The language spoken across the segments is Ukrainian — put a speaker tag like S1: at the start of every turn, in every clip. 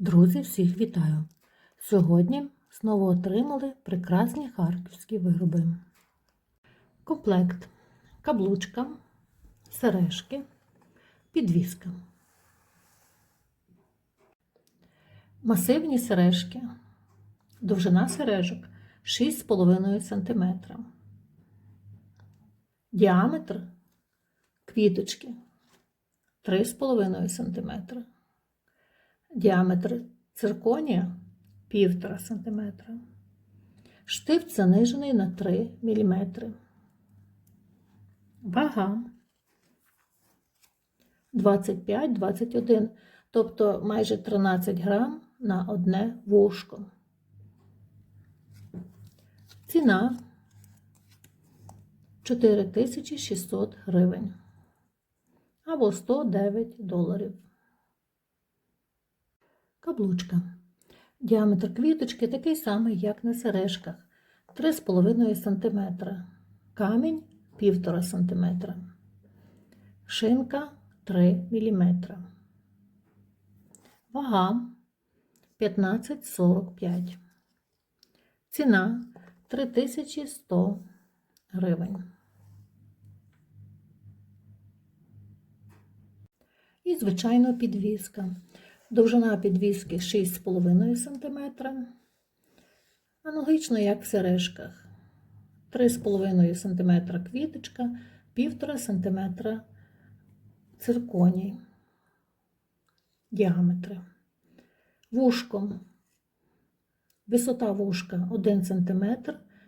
S1: Друзі, всіх вітаю! Сьогодні знову отримали прекрасні харківські вироби. Комплект, каблучка, сережки, підвіска. Масивні сережки, довжина сережок 6,5 см. Діаметр квіточки 3,5 см. Діаметр цирконія 1,5 см. Штифт занижений на 3 мм. Вага 25-21, тобто майже 13 грам на одне вушко. Ціна 4600 гривень або 109 доларів. Каблучка. Діаметр квіточки такий самий, як на сережках 3,5 см. Камінь 1,5 см. Шинка 3 мм. Вага 15,45. Ціна 3100 гривень. І, звичайно, підвіска. Довжина підвіски 6,5 см. Аналогічно, як в сережках. 3,5 см квіточка, 1,5 см цирконій. Діаметри. Вушко. Висота вушка 1 см,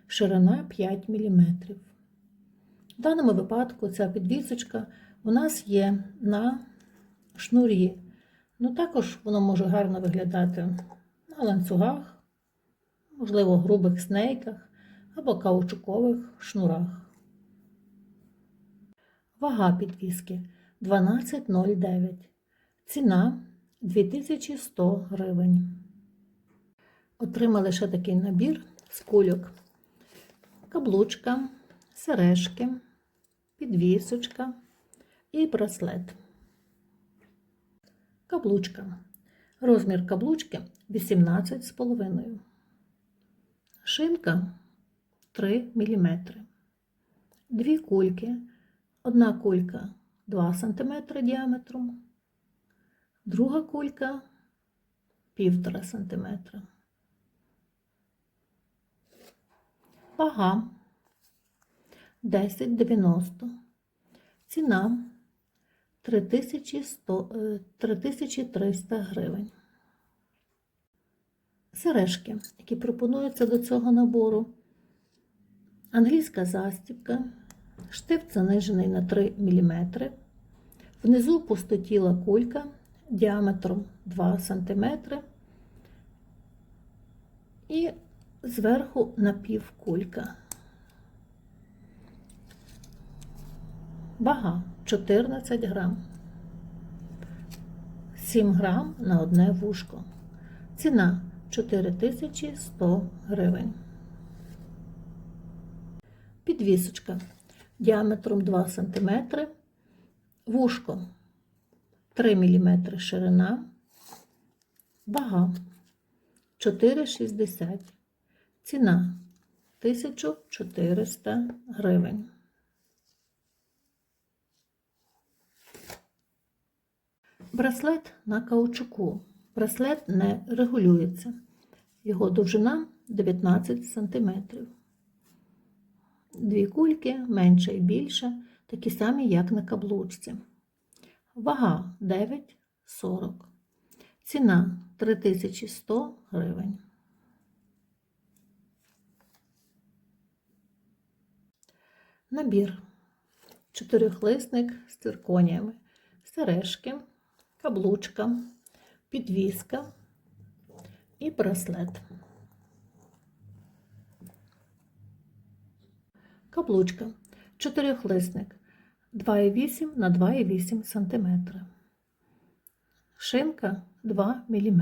S1: ширина 5 мм. В даному випадку ця підвісочка у нас є на шнурі. Ну, також воно може гарно виглядати на ланцюгах, можливо, грубих снейках або каучукових шнурах. Вага підвіски 12,09. Ціна 2100 гривень. Отримали ще такий набір з кульок. Каблучка, сережки, підвісочка і браслет. Каблучка. Розмір каблучки 18,5. Шинка 3 мм. Дві кульки. Одна кулька 2 см діаметром, друга кулька 1,5 см. Вага 10,90. Ціна 3100, 3300 гривень. Сережки, які пропонуються до цього набору. Англійська застібка, штифт занижений на 3 мм. Внизу пустотіла кулька діаметром 2 см. І зверху напівкулька. Вага 14 грам. 7 грам на одне вушко. Ціна 4100 гривень. Підвісочка діаметром 2 см. Вушко 3 мм ширина. Вага 4,60. Ціна 1400 гривень. Браслет на каучуку. Браслет не регулюється. Його довжина 19 см. Дві кульки менше і більше, такі самі, як на каблучці. Вага 9,40. Ціна 3100 гривень. Набір. Чотирьохлисник з цирконіями, сережки, каблучка, підвіска і браслет. Каблучка. Чотирьохлисник 2,8 на 2,8 см. Шинка 2 мм.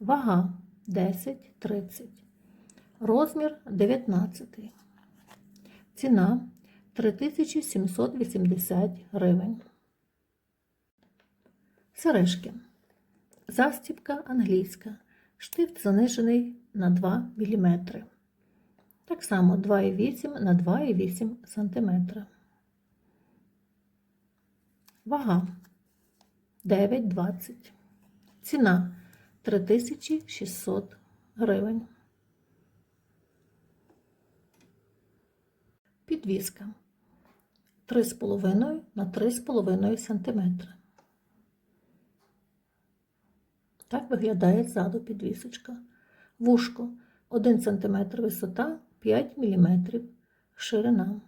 S1: Вага 10-30. Розмір 19. Ціна 3780 гривень. Сережки. Застібка англійська. Штифт занижений на 2 мм. Так само 2,8 на 2,8 см. Вага 9,20. Ціна 3600 гривень. Підвіска 3,5 на 3,5 см. Так виглядає ззаду підвісочка. Вушко 1 см висота, 5 мм ширина.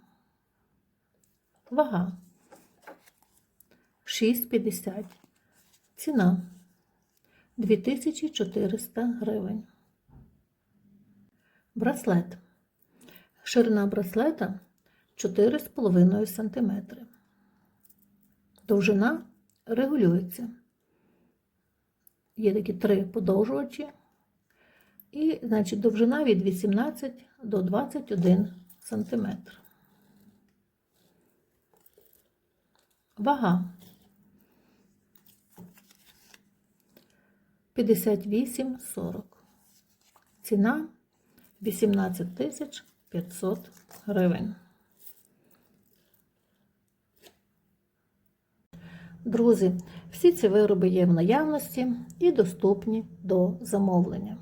S1: Вага 6,50. Ціна 2400 гривень. Браслет. Ширина браслета 4,5 см. Довжина регулюється. Є такі три подовжувачі. І, значить, довжина від 18 до 21 см. Вага 58,40. Ціна 18 тисяч 500 гривень. Друзі, всі ці вироби є в наявності і доступні до замовлення.